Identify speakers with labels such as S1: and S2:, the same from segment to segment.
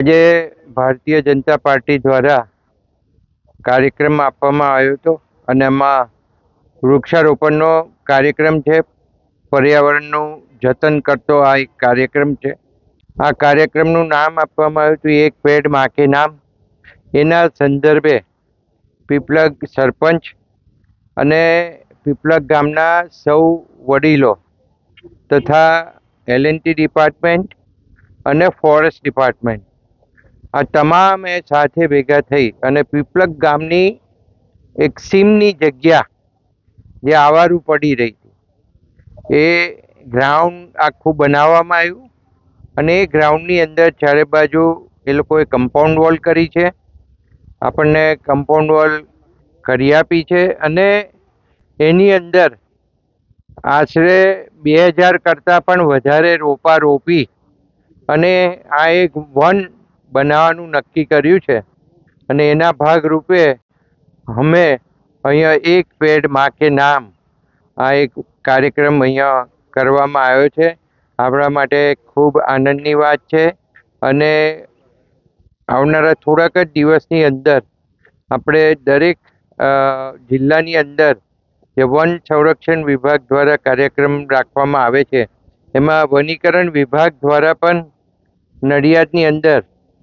S1: આજે ભારતીય જનતા પાર્ટી દ્વારા કાર્યક્રમ આપવામાં આવ્યો હતો અને એમાં વૃક્ષારોપણનો કાર્યક્રમ છે, પર્યાવરણનું જતન કરતો આ એક કાર્યક્રમ છે. આ કાર્યક્રમનું નામ આપવામાં આવ્યું હતું, એક પેડમાં નામ. એના સંદર્ભે પીપલગ સરપંચ અને પીપલગ ગામના સૌ વડીલો તથા એલએનટી ડિપાર્ટમેન્ટ અને ફોરેસ્ટ ડિપાર્ટમેન્ટ આ તમામે સાથે ભેગા થઈ અને પીપલક ગામની એક સીમની જગ્યા જે આવારું પડી રહી હતી. એ ગ્રાઉન્ડ આખું બનાવવામાં આવ્યું અને એ ગ્રાઉન્ડની અંદર ચારે બાજુ એ લોકોએ કમ્પાઉન્ડ વોલ કરી છે. આપણને કમ્પાઉન્ડ વોલ કરી આપી છે અને એની અંદર આશરે બે હજાર કરતાં પણ વધારે રોપા રોપી અને આ એક વન બનાવવાનું નક્કી કર્યું છે. અને એના ભાગરૂપે અમે અહીંયા એક પેડમાં કે નામ આ એક કાર્યક્રમ અહીંયા કરવામાં આવ્યો છે. આપણા માટે ખૂબ આનંદની વાત છે. અને આવનારા થોડાક જ દિવસની અંદર આપણે દરેક જિલ્લાની અંદર જે વન સંરક્ષણ વિભાગ દ્વારા કાર્યક્રમ રાખવામાં આવે છે. એમાં વનીકરણ વિભાગ દ્વારા પણ નડિયાદની અંદર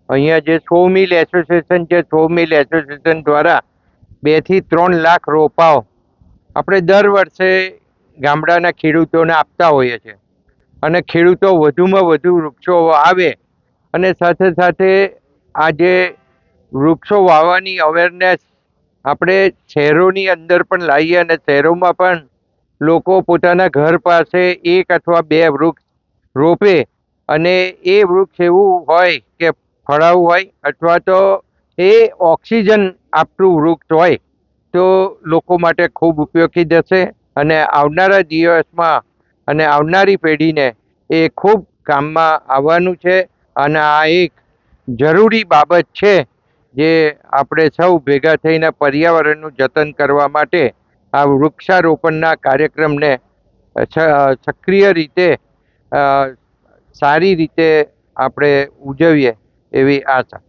S1: અહીંયા જે સો મિલ એસોસિએશન છે, સો મિલ એસોસિએશન દ્વારા બેથી ત્રણ લાખ રોપાઓ આપણે દર વર્ષે ગામડાના ખેડૂતોને આપતા હોઈએ છીએ. અને ખેડૂતો વધુમાં વધુ વૃક્ષો આવે અને સાથે સાથે આ જે વૃક્ષો વાવવાની અવેરનેસ આપણે શહેરોની અંદર પણ લાવીએ અને શહેરોમાં પણ લોકો પોતાના ઘર પાસે એક અથવા બે વૃક્ષ રોપે અને એ વૃક્ષ એવું હોય કે ફળાવું હોય અથવા તો એ ઓક્સિજન આપતું વૃક્ષ હોય તો લોકો માટે ખૂબ ઉપયોગી જશે અને આવનારા દિવસમાં અને આવનારી પેઢીને એ ખૂબ કામમાં આવવાનું છે. અને આ એક જરૂરી બાબત છે જે આપણે સૌ ભેગા થઈને પર્યાવરણનું જતન કરવા માટે આ વૃક્ષારોપણના કાર્યક્રમને સક્રિય રીતે સારી રીતે આપણે ઉજવીએ. એવી આશા